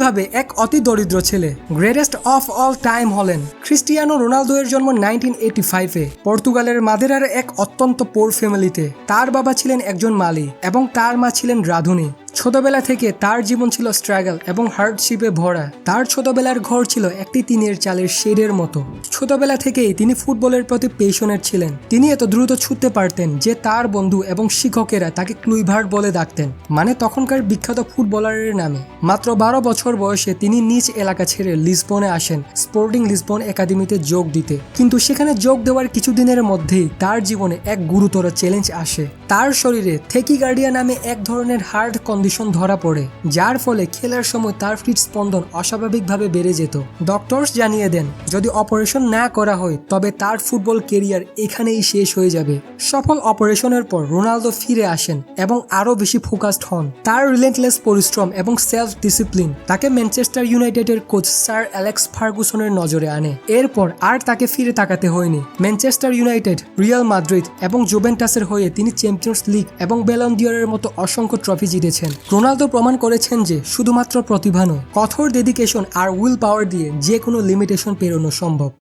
কীভাবে এক অতি দরিদ্র ছেলে গ্রেটেস্ট অফ অল টাইম হলেন। ক্রিস্টিয়ানো রোনালদো এর জন্ম নাইনটিন এইটি ফাইভে পর্তুগালের মাদেরার এক অত্যন্ত পোর ফ্যামিলিতে তার বাবা ছিলেন একজন মালি এবং তার মা ছিলেন রাঁধুনি। ছোটবেলা থেকে তার জীবন ছিল স্ট্রাগল এবং হার্ডশিপে ভরা। তার ছোটবেলার ঘর ছিল একটি টিনের চালের শেডের মতো। ছোটবেলা থেকেই তিনি ফুটবলের প্রতি পেশনের ছিলেন। তিনি এত দ্রুত ছুটতে পারতেন যে তার বন্ধু এবং শিক্ষকেরা তাকে ক্লুইভার্ট বলে ডাকতেন মানে তখনকার বিখ্যাত ফুটবলারের নামে। মাত্র বারো বছর বয়সে তিনি নিজ এলাকা ছেড়ে লিসবনে আসেন, স্পোর্টিং লিসবন একাডেমিতে যোগ দিতে। কিন্তু সেখানে যোগ দেওয়ার কিছুদিনের মধ্যেই তার জীবনে এক গুরুতর চ্যালেঞ্জ আসে। তার শরীরে থেকিগার্ডিয়া নামে এক ধরনের হার্ট কন্ডিশন ধরা পড়ে, যার ফলে খেলার সময় তার হৃদস্পন্দন অস্বাভাবিকভাবে বেড়ে যেত। ডক্টরস জানিয়ে দেন, যদি অপারেশন না করা হয়, তবে তার ফুটবল কেরিয়ার এখানেই শেষ হয়ে যাবে। সফল অপারেশনের পর রোনালদো ফিরে আসেন এবং আরও বেশি ফোকাসড হন। তার রিলেন্টলেস পরিশ্রম এবং সেলফ ডিসিপ্লিন তাকে ম্যানচেস্টার ইউনাইটেডের কোচ স্যার অ্যালেক্স ফার্গুসনের নজরে আনে। এরপর আর তাকে ফিরে তাকাতে হয়নি। ম্যানচেস্টার ইউনাইটেড, রিয়াল মাদ্রিদ এবং জুভেন্টাসের হয়ে তিনি চ্যাম্পিয়ন্স লিগ এবং বেলন দিয়রের মতো অসংখ্য ট্রফি জিতেছেন। রোনালদো প্রমাণ করেছেন যে শুধুমাত্র প্রতিভা নয়, কঠোর ডেডিকেশন আর উইল পাওয়ার দিয়ে যে কোনো লিমিটেশন পেরোনো সম্ভব।